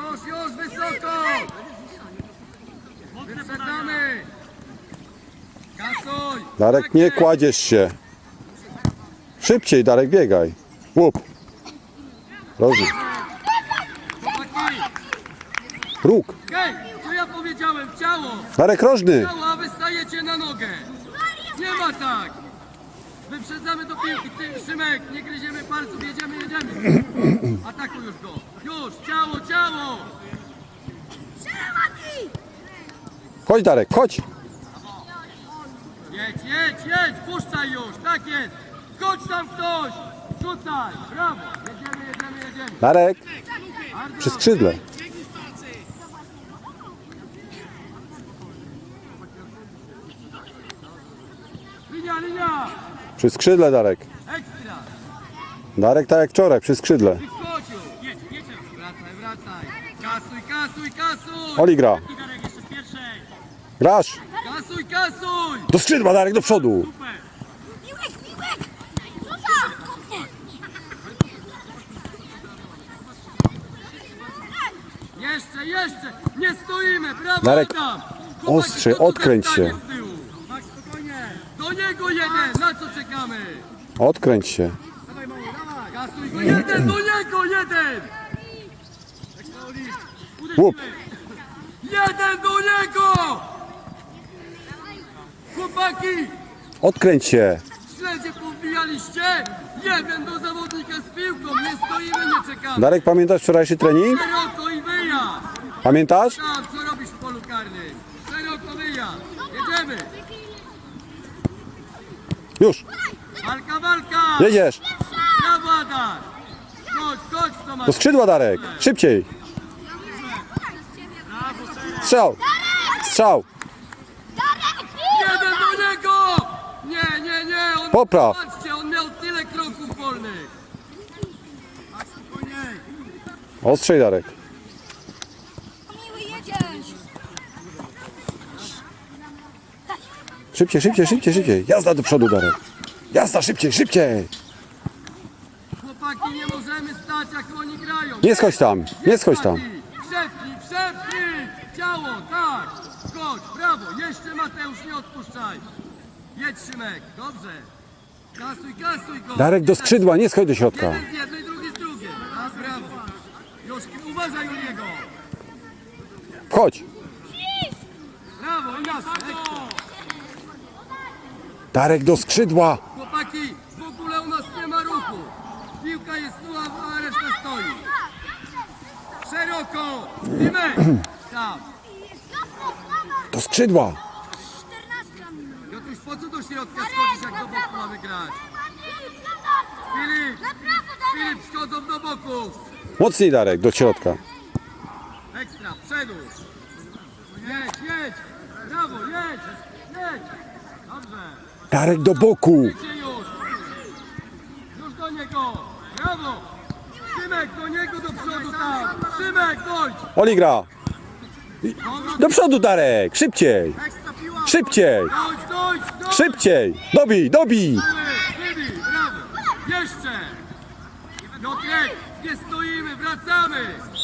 Już, już, wysoko! Wyprzedzamy! Kasuj! Darek, nie kładziesz się. Szybciej, Darek, biegaj. Łup. Chłopaki! Róg. Hej, co ja powiedziałem? Ciało! Darek, rożny. Ciało, a wy stajecie na nogę! Nie ma tak! Wyprzedzamy do piłki, ty, Szymek, nie gryziemy palców, jedziemy, jedziemy! Atakuj już go! Już, ciało, ciało! Chodź, Darek, chodź. Jedź, jedź, jedź, puszczaj już, tak jest! Chodź tam ktoś! Rzucaj, brawo! Jedziemy, jedziemy, jedziemy! Darek, Bardzo przy skrzydle. Linia, linia! Przy skrzydle, Darek. Ekstra! Darek tak jak wczoraj, przy skrzydle. Wracaj, wracaj! Kasuj, kasuj, kasuj! Oli gra. Darek jeszcze w pierwszej! Grasz. Kasuj, kasuj! Do skrzydła, Darek, do przodu. Super! Piłek, piłek! Jeszcze, jeszcze! Nie stoimy! Brawo, Darek, Adam! ostrzy, odkręć się. z tyłu? Tak, spokojnie! Jeden! Na co czekamy? Odkręć się. Kasuj go jeden! Do niego jeden! Łup. Jeden do niego! Chłopaki! Odkręć się. Śledzie powbijaliście? Jeden do zawodnika z piłką! Nie stoimy, nie czekamy! Darek, pamiętasz wczorajszy trening? Szeroko i wyjazd! Pamiętasz? Tam, co robisz w polu karnym? Szeroko wyjazd! Jedziemy! Już. Walka, walka! Jedziesz. Brawo, Adam! Chodź, chodź, Tomasz! Do skrzydła, Darek. Szybciej. Strzał. Strzał. Jeden do niego! Nie, nie, nie! On, Popraw. Patrzcie, on miał tyle kroków wolnych! A! Ostrzej, Darek. Miły jedziesz! Szybciej, szybciej, szybciej, szybciej. Jazda do przodu, Darek. Jazda, szybciej, szybciej. Chłopaki, nie możemy stać, jak oni grają! Nie schodź tam, nie schodź tam. Przepnij, przepnij! Ciało, tak! Chodź, brawo! Jeszcze Mateusz, nie odpuszczaj! Jedź, Szymek, dobrze! Kasuj, kasuj go! Darek, do skrzydła, nie schodź do środka. Jeden z jednej, drugi z drugiej! A, brawo! Już, uważaj u niego! Chodź. Brawo, ekstra! Darek, do skrzydła. Chłopaki, w ogóle u nas nie ma ruchu! Piłka jest tu, a reszta stoi! Szeroko! Dymek! Tam! Do skrzydła. Piotruś, po co do środka schodzisz, jak do boku mamy grać? Filip! Filip, schodzą do boku! Mocniej, Darek, do środka. Ekstra, przodu! Jedź, jedź! Brawo, jedź! Jedź! Dobrze! Darek, do boku. Już! Do niego! Brawo! Szymek, do niego do przodu tam! Szymek, dojdź! Oli gra. Do przodu, Darek. Szybciej. Szybciej. Dojdź, dojdź, dojdź! Szybciej. Dobij, dobij. Brawo! Jeszcze! Piotrek, nie stoimy, wracamy!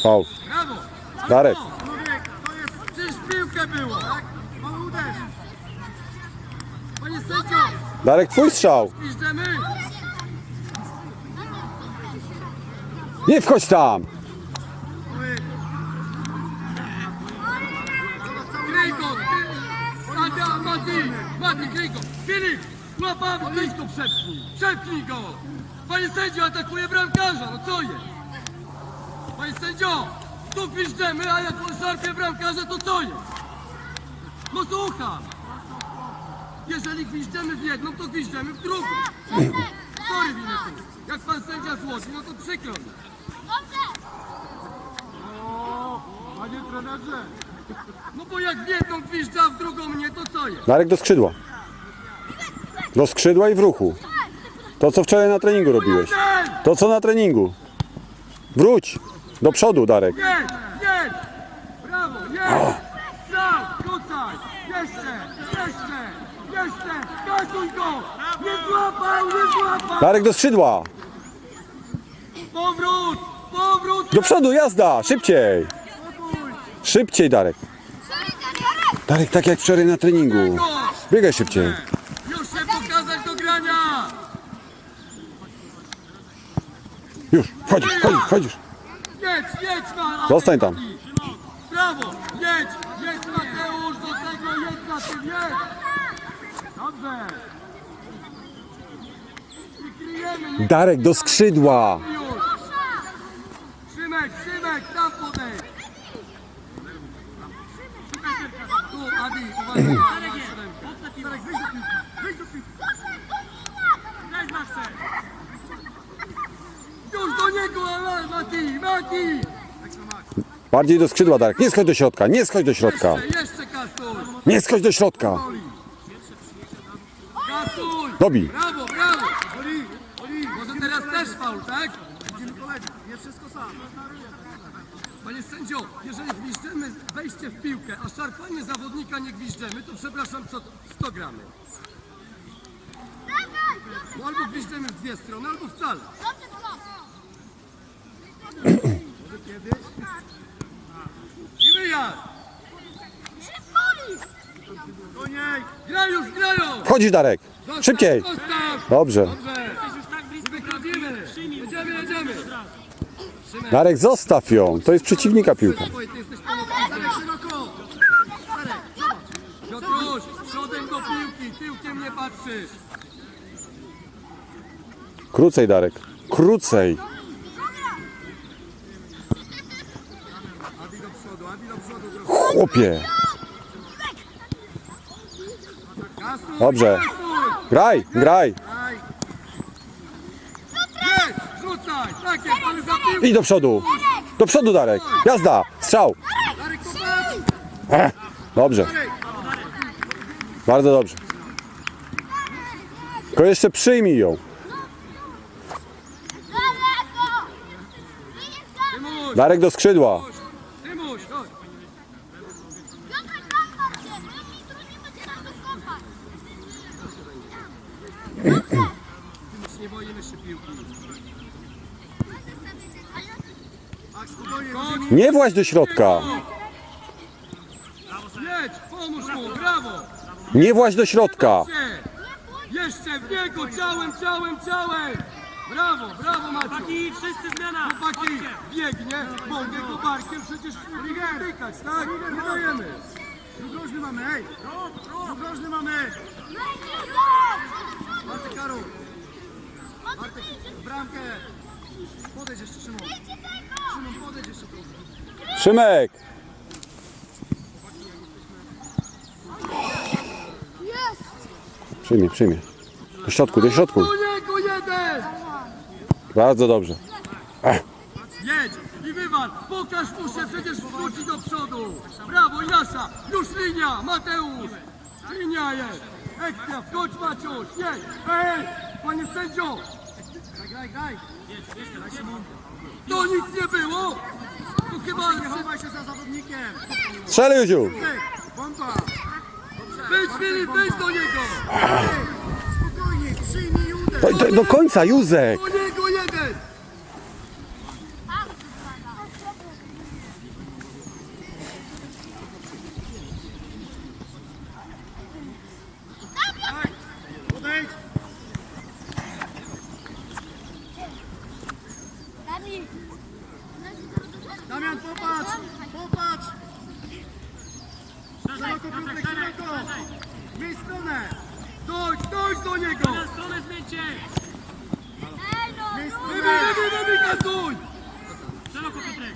Faul. Brawo! Darek. co? Człowiek, to jest, przecież piłkę było! Tak? Mam uderzyć! Panie sędzio, Darek, twój strzał. Nie wchodź tam. Mati! Mati, kryj go! Filip! Łapamy, weź go przepchnij! Przepchnij go! Panie sędzio, atakuje bramkarza, no co jest? Panie sędzio! Tu piszczemy, a jak on szarpie bramkarza, to co jest? No słucham! Jeżeli gwiżdżemy w jedną, to gwiżdżemy w drugą. Sorry, Winetu. Jak pan sędzia złoży, no to przykro mi. Panie trenerze! No bo jak w jedną gwiżdża, a w drugą nie, to co jest? Darek, do skrzydła. Do skrzydła i w ruchu. To, co wczoraj na treningu robiłeś. To, co na treningu. Wróć. Do przodu, Darek. Jedź! Jedź! Brawo! Jedź! Strzał! Rzucaj! Jeszcze! Jeszcze! Jeszcze! Kasuj go! Nie złapał! Nie złapał! Darek, do skrzydła. Powrót! Powrót! Do przodu, jazda. Szybciej. Szybciej, Darek. Darek, tak jak wczoraj na treningu. Biegaj szybciej. Już się pokazać do grania! Już, wchodzisz, wchodzisz, wchodzisz. Jedź, jedź ma! Zostań tam. Brawo! Jedź! Jedź Mateusz do tego, jedź na tym, jedź! Dobrze! I kryjemy, nie Darek, do skrzydła. Szymek, Szymek, tam podejdź! Tu, Adi, uważaj, Darek jest! Darek, wyjdź do piłki, wyjdź do piłki! Już do niego, ale Mati, Mati! Bardziej do skrzydła, Darek. Nie schodź do środka, nie schodź do środka. Jeszcze! Nie schodź do środka. Dobij. Brawo, brawo! Może teraz też faul, tak? Widzimy kolegów, nie wszystko sam. Panie sędzio, jeżeli gwiżdżemy wejście w piłkę, a szarpanie zawodnika nie gwiżdżemy, to przepraszam, co 100 gramy. No albo gwiżdżemy w dwie strony, albo wcale. I wyjazd! Grają! Wchodzisz, Darek. Szybciej. Dobrze. Darek, zostaw ją. To jest przeciwnika piłka. Piotruś, przodem do piłki, tyłkiem nie patrzysz! Krócej, Darek. Krócej. Chłopie. Kasuj, Dobrze. Graj, graj. Rzucaj! Do przodu. Do przodu, Darek. Jazda. Strzał. Darek, Dobrze. Bardzo dobrze. Tylko jeszcze przyjmij ją. Darek do skrzydła. Tymuś, chodź! Tymuś, nie boimy się piłki. Chodź, Nie właź do środka. Jedź, pomóż mu, brawo! Nie właź do środka. Jeszcze w niego, ciałem, ciałem, ciałem! Brawo, brawo Maciu! I wszyscy zmiana! Chłopaki, biegnie, mogę go barkiem przecież dotykać, tak? Nie dajemy! Drugożny mamy, ej! Drugożny mamy! Bartek Karol, Bartek, w bramkę! Podejdź jeszcze, Szymon! Szymon, podejdź jeszcze trochę! Szymek. Przyjmij, przyjmij. Do środku, do środku. Niego jeden! Bardzo dobrze. Jedź i wywal! Pokaż mu się, przecież wróci do przodu! Brawo, Jasza! Już linia! Mateusz! Linia jest! Ekstra, wchodź Maciuś! Jedź! Ej! Panie sędzio! To nic nie było! To chyba... Nie chowaj się za zawodnikiem! Strzelaj, Józiu. Pompa! Wyjdź Filip, wyjdź do niego! Spokojnie, przyjmij uder! Do, do, do końca, Józek. Do niego jeden! Podejdź! Damian, popatrz! Popatrz! Szeroko, Piotrek, szeroko! Miej stronę! Dojdź, dojdź do niego! Na stronę zmieńcie! Miej stronę! Wybi, wybi, wybi, kasuj! Szeroko Piotrek!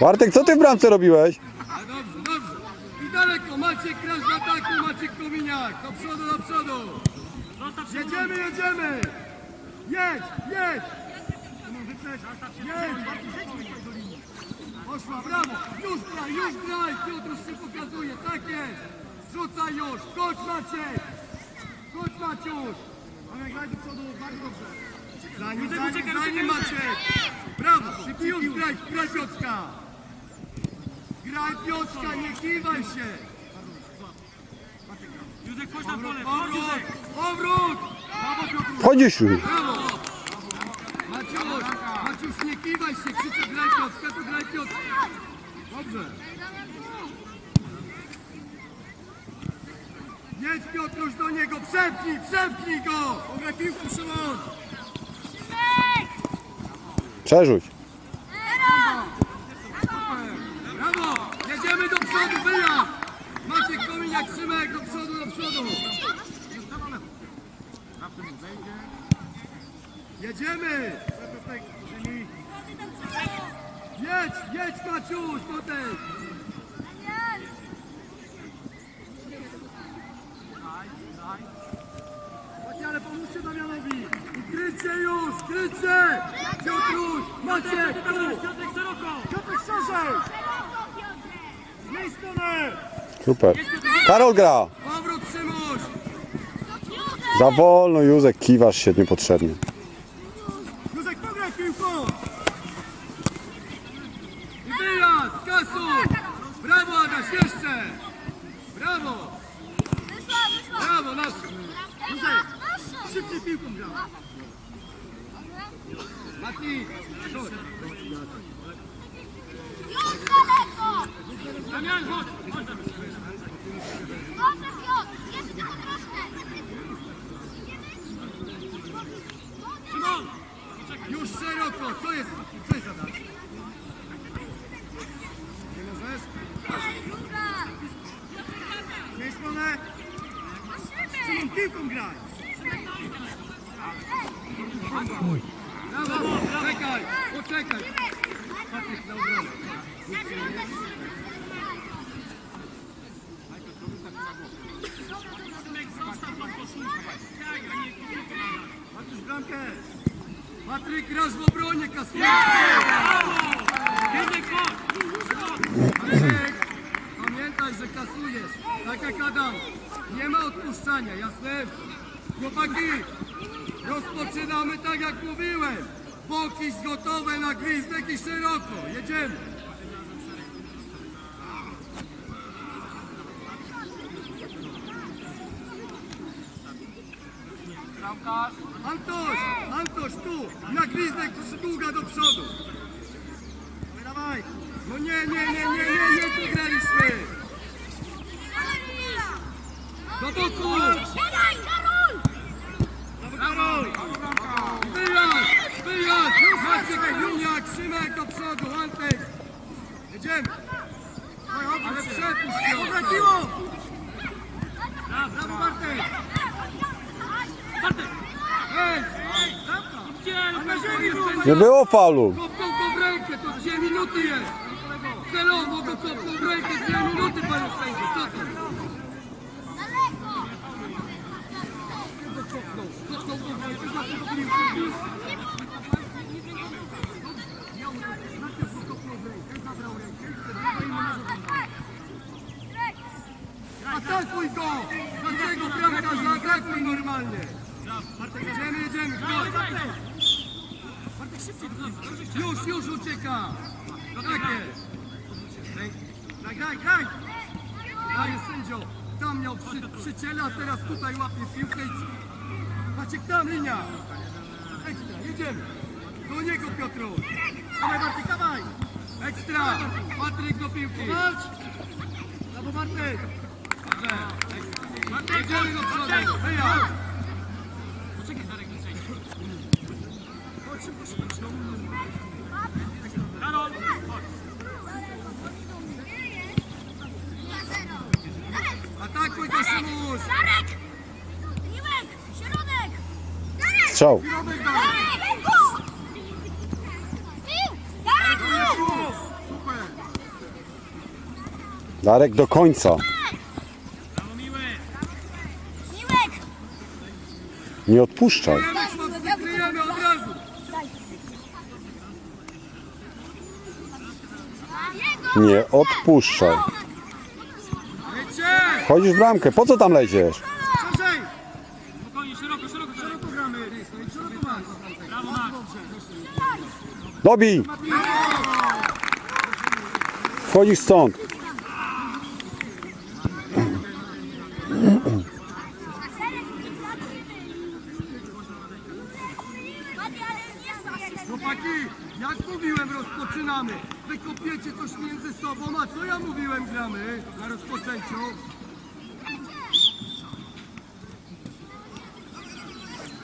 Bartek, co ty w bramce robiłeś? A dobrze, dobrze! I daleko, Maciek Krasz w ataku, Maciek Kominiak! Do przodu, do przodu! Jedziemy, jedziemy! Jedź, jedź! Jedź! Poszła, brawo! Już graj, już graj! Piotruś się pokazuje, tak jest! Rzucaj już! Chodź Maciek! Chodź Maciuś! Ale graj do przodu, bardzo dobrze! Za nim, za nim, za nim Maciek! Brawo! Już graj, graj Piotrka! Graj Piotrka, nie kiwaj się! Józek, chodź na pole. Chodź! Józek. Powrót! Brawo Piotruś! Chodzisz już. Brawo! Maciuś, Maciuś, nie kiwaj się, krzyczę graj Piotrka, to graj Piotrka. Dobrze. Jedź Piotruś do niego, przepnij, przepnij go! Pograj piłką, Szymon! Przerzuć. Brawo! Jedziemy do przodu, wyjazd! Maciek Kominiak, Szymek, do przodu, do przodu! Jedziemy! Jedź, jedź Maciuś, potem! Chodźcie, ale pomóżcie Damianowi! Krycie już, krycie! Piotruś, Maciek, tu! Piotrek szeroko. Piotrek szerzej! Z tej strony! Super. Karol gra. Powrót Szymuś! Za wolno, Józek, kiwasz się niepotrzebnie. Józek, pograj piłką! I wyjazd! Kasu! Brawo Adaś, jeszcze! Brawo, nasz! Józek, szybciej piłką grał! Mati! chodź. Damian, chodź. Chodź, Damian. Szymon. Już szeroko! Co jest? Co jest Adaś? Nie możesz? Nie stronę! Szymon, piłką graj! Brawo! Czekaj! Poczekaj! Patryk na obronę. Patryk bramkę! Patryk, grasz w obronie, kasuje! Chodź. Patryk, pamiętaj, że kasujesz. Tak jak Adam. Nie ma odpuszczania, jasne? Chłopaki, rozpoczynamy tak jak mówiłem. Boki gotowe na gwizdek i szeroko. Jedziemy. Antoś, Antoś, tu, na gwizdek długa do przodu. Dawaj, No nie, nie, nie, nie, nie, nie, tu graliśmy. Do boku. Czekaj, Juniak, Szymek do przodu, Antek. Jedziemy. Ale przepuść ją. Obraciło. Brawo, Bartek. Nie było faulu. Kopnął go w rękę, to dwie minuty jest. Celowo go kopnął w rękę, dwie minuty, panie sędzio. Co to? Kopnął, kopnął go w rękę, zapomniał piłkę. Atakuj go! Dlaczego bramkarza atakuj normalnie? Jedziemy, jedziemy, chodź! Już, już ucieka! Tak jest! Graj, graj, graj! Panie sędzio, tam miał przy, przyciele, a teraz tutaj łapie piłkę i... Maciek, tam linia! Ekstra, jedziemy! Do niego Piotruś! Dawaj Bartek, dawaj! Ekstra! Patryk do piłki! Walcz! Brawo Bartek! Dobrze. Jedziemy do przodu! Wyjazd! Poczekaj, Darek, nie przejdzie. Karol! Chodź. Atakuj go Szymuś! Darek! Miłek! Środek! Darek! Strzał. Środek go! Darek! Go! Pił! Darek! Go! Super! Darek do końca. Nie odpuszczaj. Nie odpuszczaj. Chodzisz w bramkę, po co tam leziesz? Szerzej! Spokojnie, szeroko, szeroko, szeroko. Szeroko gramy, Rysko, i szeroko masz. Brawo, Max. Dobij! Wchodzisz stąd. Chłopaki, jak mówiłem, rozpoczynamy. Wy kopiecie coś między sobą, a co ja mówiłem, gramy na rozpoczęciu?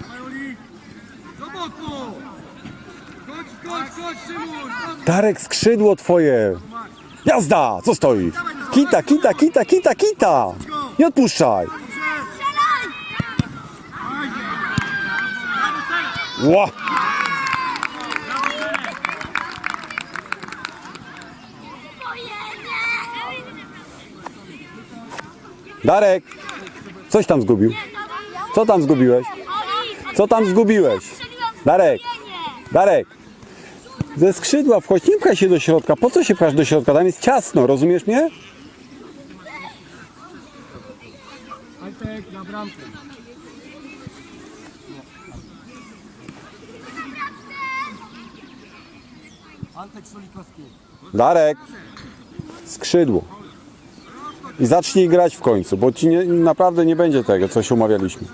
Majoli, do boku! Chodź, chodź, chodź, Szymuś! Darek, skrzydło twoje. Jazda! Co stoisz? Kita, kita, kita, kita, kita! Nie odpuszczaj. Ła! Brawo, Darek! Coś tam zgubił. Co tam zgubiłeś? Co tam zgubiłeś? Darek! Darek! Ze skrzydła wchodź, nie pchaj się do środka. Po co się pchasz do środka? Tam jest ciasno, rozumiesz mnie? Antek, na bramkę. Antek Solikowski. Darek! Skrzydło. I zacznij grać w końcu, bo ci nie, naprawdę nie będzie tego, co się umawialiśmy.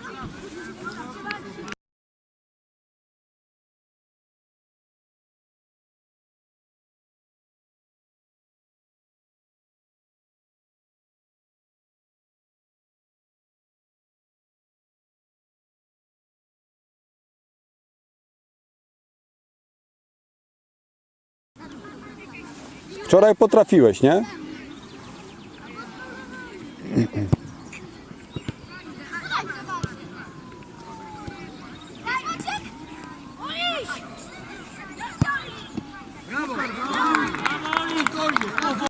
Wczoraj potrafiłeś, nie? Daj, Maciek! Uliś! Brawo! Brawo! Spokojnie, powoli.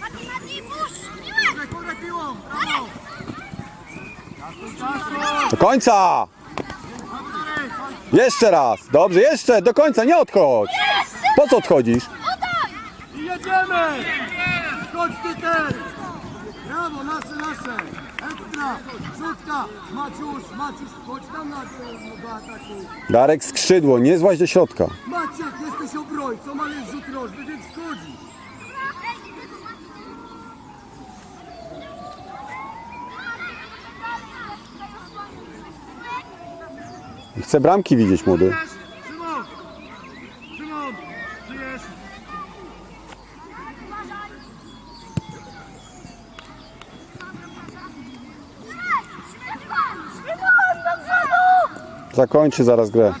Mati, Mati, push! Miłek! Kurde piłą, brawo! Do końca! Jeszcze raz. Dobrze, jeszcze, do końca, nie odchodź. Po co odchodzisz? I jedziemy! Chodź ty też! Brawo, nasze, nasze! Ekstra! Rzutka! Maciuś, Maciuś, chodź tam na do ataku! Darek, skrzydło, nie złaź do środka. Maciek, jesteś obrońcą, ale jest rzut rożny, więc wchodzi! Chcę bramki widzieć, młody. Szymon! Zakończy zaraz grę.